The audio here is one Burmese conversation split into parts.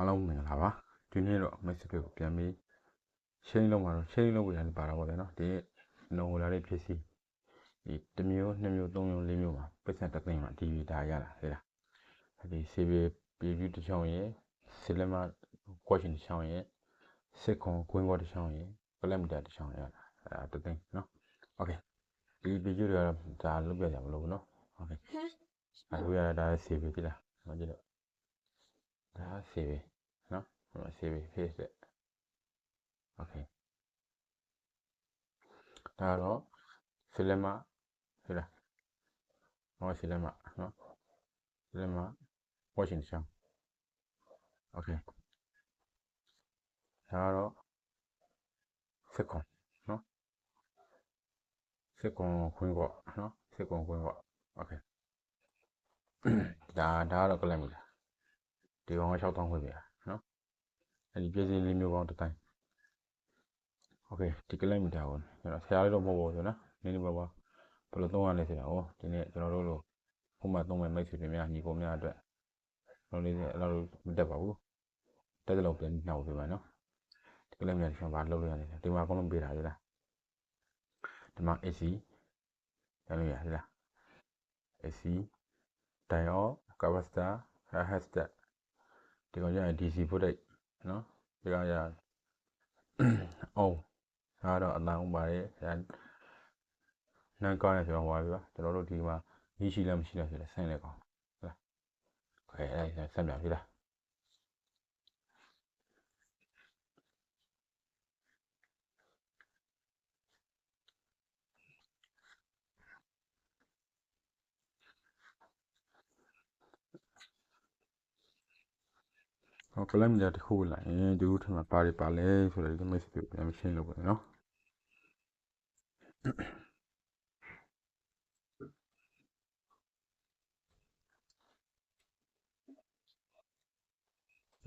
အားလုံးမင်္ဂလာပါဒီနေ့တော့ message ကိုပြန်ပြီး share လုပ်မှာတော့ share လုပ်ပြီးတယ်ပါတော့ဗောလေနော်ဒီနိုလာလေးဖြစ်စီဒီတစ်မျိုးနှစ်မျိုးသုံးမျိုးလေးမျိုးမှာပတ်စံတစ်သိန်းမှာ TV ဒါရတာလေလားဒီ CV preview တစ်ချောင်းရယ် cinema question တစ်ချောင်းရယ်စစ်ကွန် queen board တစ်ချောင်းရယ် kilometer တစ်ချောင်းရတာအဲတစ်သိန်းနော် okay ဒီ video တွေကတော့ဒါလုပ်ပြကြမလို့ဘူးနော် okay အခုရတာဒါ CV ကြည့်လားမကြည့်တော့ဒါ CV နော်ဟို CV face တဲ့ okay ဒါတော့ cinema ဟုတ်လားဟော cinema နော် cinema watching sound okay ဒါတော့စစ်ကွန်နော်စစ်ကွန်ခွင်းပေါ့နော်စစ်ကွန်ခွင်းပေါ့ okay ဒါဒါကတော့ကလပ်မီတာဒီကောင်က6000ခွင့်ပြနော် အဲ့ဒီပြည့်စည်လေးမျိုးပေါင်းတစ်တိုင်းโอเคဒီကလပ်မီတာကိုကျွန်တော်ဆရာလေးတော့မဟုတ်ဘူးဆိုနော်နည်းနည်းပါးပါဘယ်လိုသုံးရလဲဆိုတာဟောဒီနေ့ကျွန်တော်တို့လိုခုမှသုံးမဲ့မိတ်ဆွေတွေများညီကိုများအတွက်ကျွန်တော်လေးအဲ့လိုမတက်ပါဘူးတက်တဲ့လောက်ပြန်နှောက်ပြပါနော်ဒီကလပ်မီတာကျွန်တော်ဘာလုပ်လို့ရလဲဒီမှာအကုန်လုံးပေးတာလေလားဒီမှာ AC ပြန်လို့ရလေလား AC diode capacitor resistor ဒီကောင်ကျရင် DC voltage နော်ဒီကောင်ကျအောင်ဒါတော့အတန်းဥပါတယ်ဒါနန်ကောင်းရဆိုတော့ဟောပြီပါကျွန်တော်တို့ဒီမှာနီးရှိလားမရှိလားဆိုတော့ဆင်းလဲကောင်းဟုတ်လားခဲအဲ့ဒါဆက်ပြပြီလား ဟောကလမ်မြတ်တစ်ခုလိုက်ရင်ဒီဥထမှာပါရီပါလဲဆိုတော့ဒီ message ကိုပြန်ရှင်းလုပ်ပါနော်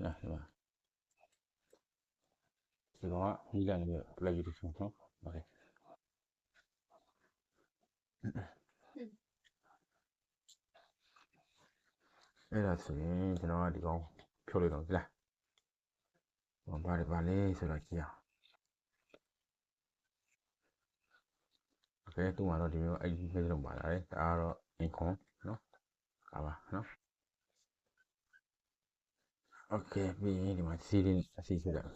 ညာဒီမှာဒီကောင်ကမိလာနေပြ play YouTube နော်โอเคအဲ့ဒါဆိုရင်ကျွန်တော်ကဒီကောင် ဖြုတ်လိုက်တော့ဒီလားဘာပါလဲပါလဲဆိုတော့ကြည့်အောင်โอเคသူ့မှာတော့ဒီမျိုးအဲ့ဒီ message လုံးပါလာတယ်ဒါကတော့ income နော်ကာပါနော်โอเคပြီးရင်ဒီမှာ series အစီရှိလိုက်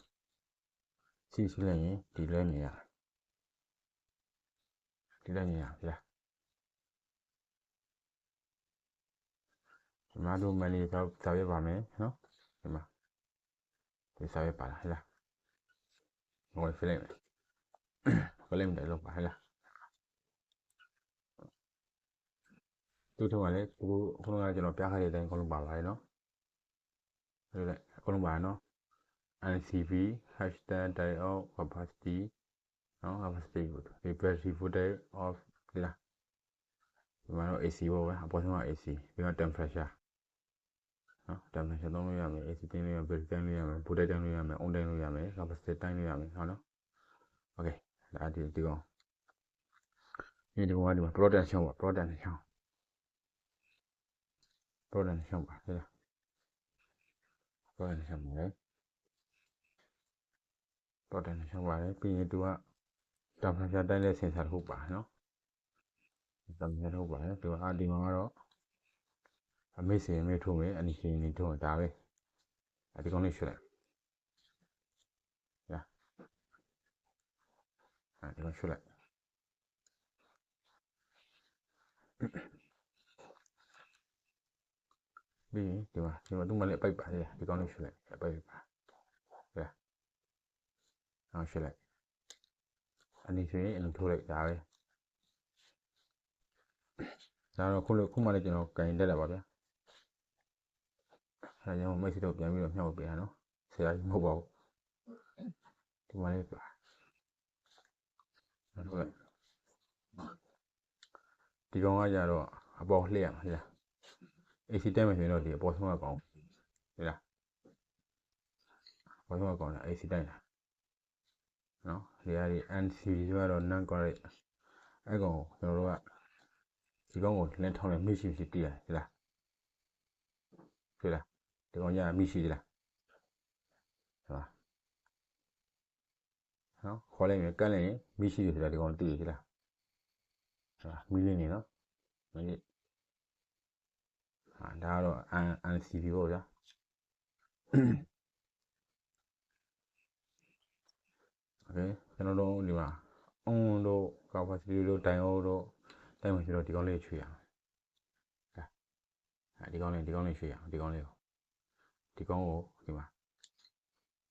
စီရှိလိုက်ရင်ဒီလဲမြင်ရဒီလဲမြင်ရဗျာဒီမှာတို့မန်လေးတော့စာရွက်ပါမယ်နော်ဒီမှာဒီစာရွက်ပါလားဟဲ့လားဟိုဖိလိုက်မယ်ဖိလိုက်မ ယ်လို့ပါဟဲ့လားသူတို့ကလည်းခုခုနကကျွန်တော်ပြခဲ့တဲ့အတိုင်းအကုန်လုံးပါပါတယ်နော်ဟုတ်တယ်အကုန်လုံးပါနော် NCV hashtag diode capacity နော် capacity ကိုဒီ battery voltage of ဒီလားဒီမှာတော့ AC ပေါ့ပဲအပေါ်ဆုံးက AC ပြီးတော့ temperature နော် temperature သုံးလို့ရမယ် AC တင်းလို့ရမယ် battery တိုင်းလို့ရမယ် voltage တိုင်းလို့ရမယ် on တိုင်းလို့ရမယ် capacity တိုင်းလို့ရမယ်ဟုတ်နော် okay ဒါဒီဒီကောင်ဒီဒီကောင်ကဒီမှာ production ပါ production production ပါဟုတ်လား production ပါလေ production ပါတယ်ပြီးရင်သူက temperature တိုင်းတဲ့ sensor တစ်ခုပါနော် temperature တစ်ခုပါတယ်သူကအာဒီမှာကတော့ အမေ့စင်မေ့ထုံးမယ်အနိရှင်နေထုံးဒါပဲအဲဒီကောင်လေးရွှေ့လိုက်ညာအဲဒီကောင်ရွှေ့လိုက်ပြီးရင်ဒီမှာဒီမှာသူ့မလေးပိုက်ပါလေဒီကောင်လေးရွှေ့လိုက်ပိုက်ပါဟဲ့အောင်ရွှေ့လိုက်အနိရှင်အနုထိုးလိုက်ဒါပဲဒါတော့ခုလိုခုမှလည်းကျွန်တော်ကင်တက်တာပါဗျာ အဲကြောင့်မိတ်ဆွေတို့ပြန်ပြီးတော့မြှောက်ပေးရနော်ဆရာကြီးမဟုတ်ပါဘူးဒီမှာလေးပါဟုတ်ကဲ့ဒီကောင်ကကြတော့အပေါ်လှည့်ရမှာဟဲ့လား AC တက်မယ်ဆိုရင်တော့ဒီအပေါ်ဆုံးကကောင်းဟဲ့လားအပေါ်ဆုံးကကောင်းတာ AC တက်တာနော်ဒီဟာဒီ NC ဆိုတော့ non correct အဲ့ကောင်ကျွန်တော်တို့ကဒီကောင်ကိုလင်းထောင်းနေမရှိရှိတည်ရတယ်ဟဲ့လားဟဲ့လား ဒီကောင်ညာမိရှိသေးလားဟဲ့နော်ခေါ်လိုက်ရင်ကန့်လိုက်ရင်မိရှိသေးလားဒီကောင်သိရသေးလားဟဲ့မိလင်းနေနော်မင်းဟာဒါကတော့ NCB ပေါ့ဗျာโอเคကျွန်တော်တို့ဒီမှာ on တို့ capacity တို့ dial တို့တိုင်းမှာရှိတော့ဒီကောင်းလေးချွေရအောင်။ဟာဒီကောင်းလေးဒီကောင်းလေးချွေရအောင်ဒီကောင်းလေးကို ဒီကောင်ကိုဒီမှာ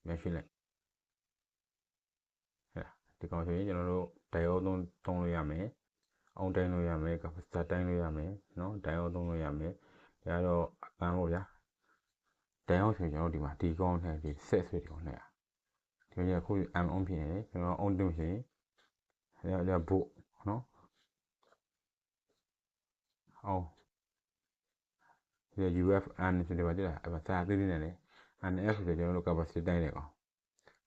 မျက်ရွှေ့လိုက်ဟဲ့ဒီကောင်ဆိုရင်ကျွန်တော်တို့ဒိုင်အောသုံးသုံးလို့ရမယ်အောင်တိုင်းလို့ရမယ်ကပစတာတိုင်းလို့ရမယ်နော်ဒိုင်အောသုံးလို့ရမယ်ဒါကတော့အပန်းပေါ့ဗျာဒိုင်အောဆိုရင်ကျွန်တော်ဒီမှာဒီကောင်နဲ့ဒီဆက်ဆွဲဒီကောင်နဲ့ဒီကောင်ကခု M on ဖြစ်နေတယ်ကျွန်တော် on တင်ဖြစ်ရင်ဒါကဘုတ်နော်အောင် ဒီ UF N ဆိုတယ်ပါကြည့်လားအပစာသေးသေးနဲ့လေ NF ဆိုကျွန်တော်တို့ capacity တိုင်းတယ်ကောင်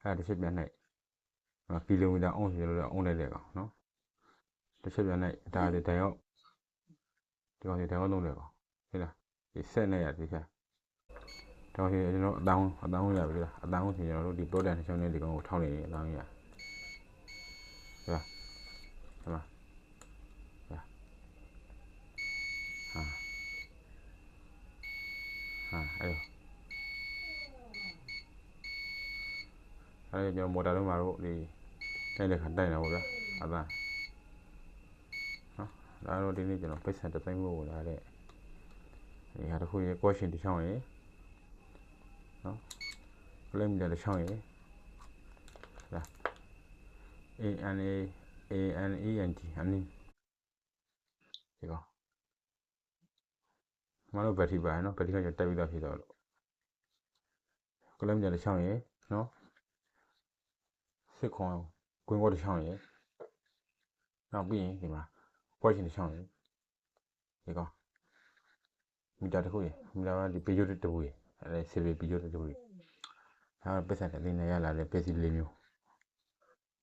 အဲ့ဒါတစ်ချက်ပြန်နိုင်ကီလိုမီတာအောင်ဆိုကျွန်တော်တို့အုံးလိုက်တဲ့ကောင်နော်တစ်ချက်ပြန်နိုင်ဒါဒီတိုင်ရောက်ဒီကောင်ဒီတိုင်ရောက်လုံးတယ်ကောင်ဟုတ်လားဒီဆက်နဲ့ရဒီချက်တော့ဒီကျွန်တော်အတောင်းအတောင်းရပြီလားအတောင်းဆိုကျွန်တော်တို့ဒီ product တစ်ချောင်းနဲ့ဒီကောင်ကိုထောက်နေတယ်အတောင်းရဟုတ်လားဟမ်ဟာ ဟာအဲ့အဲ့ကျွန်တော်မော်တာလုံးမှာတော့ဒီတိုက်တဲ့ခါတိုက်နေတာပေါ့ဗျာအသာနော်ဒါတော့ဒီနေ့ကျွန်တော်ပိတ်ဆန်တစ်သိန်းမို့လာတဲ့ဒီဟာတစ်ခုရေ question တစ်ချောင်းရေနော် claim တစ်ချောင်းရေဒါ A N A A N E N T အနည်းဒီကော မလို့ဘက်ထရီပါနော်ဘက်ထရီကတက်ပြီးသားဖြစ်တော့လို့ claim တစ်ချောင်းရေနော်စစ်ခွန်ကွင်းကောတစ်ချောင်းရေနောက်ပြီးရင်ဒီမှာ question တစ်ချောင်းရေဒီကောမီတာတစ်ခုရေမီတာကဒီ page တစ်ခုရေအဲ CV page တစ်ခုရေဒါပတ်စံတဲ့လေးနဲ့ရလာတဲ့ page လေးမျိုး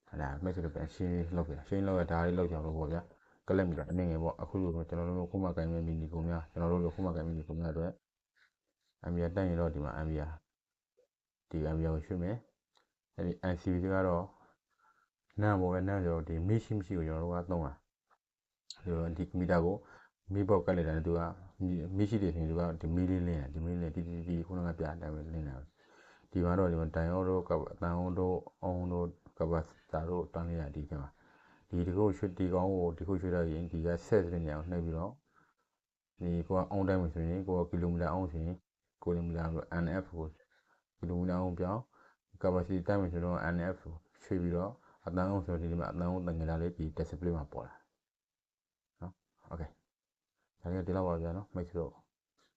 ဟလာမဲ့ဆိုတော့ပြန်ရှင်းလောက်ပြရှင်းလောက်ရဒါလေးလောက်ကြအောင်လို့ပေါ့ဗျာ ကလပ်မီတာအနေငယ်ပေါ့အခုလိုကျွန်တော်တို့ခုမှကိုင်းမဲ့မီနီကုံများကျွန်တော်တို့ခုမှကိုင်းမီနီကုံများအတွက်အမီယာတက်ရင်တော့ဒီမှာအမီယာဒီအမီယာကိုရွှေ့မယ်အဲဒီ ICV ကတော့နားပေါ်ပဲနားဆိုဒီမီရှိမရှိကိုကျွန်တော်တို့ကသုံးတာဆိုတော့ဒီမီတာကိုမီဘောက်ကလည်းတယ်သူကမီရှိတယ်ဆိုရင်သူကဒီမီလေးလင်းဒီမီလေးဒီဒီဒီခုနကပြအတိုင်းပဲလင်းတာဒီမှာတော့ဒီမှာတိုင်အောတို့ကအတန်အောင်တို့အောင်တို့ကပတ်တာတို့တန်းလေးရဒီကမှာ ဒီဒီကိုရွှေဒီကောင်းကိုဒီကိုရွှေတော့ရင်ဒီကဆက်တဲ့နေရာကိုနှိပ်ပြီးတော့ဒီကိုကအောင်တိုင်းမှာဆိုရင်ကိုကကီလိုမီတာအောင်ဆိုရင်ကိုကီလိုမီတာလို့ NF ကိုကီလိုမီတာအောင်ပြောင်း capacity တိုင်းမှာဆိုတော့ NF ကိုရွှေပြီးတော့အတန်းအောင်ဆိုဒီမှာအတန်းအောင်တငယ်လာလေးဒီ display မှာပေါ်လာနော် okay ဒါကဒီလောက်ပါဗျာနော်မိတ်ဆွေတို့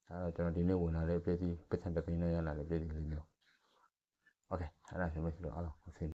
အဲတော့ကျွန်တော်ဒီနေ့ဝင်လာတဲ့ပြည်စည်းပတ်စံတစ်သိန်းနဲ့ရလာတဲ့ပြည်စည်းလေးမျိုး okay အဲ့ဒါဆိုမိတ်ဆွေတို့အားလုံးအဆင်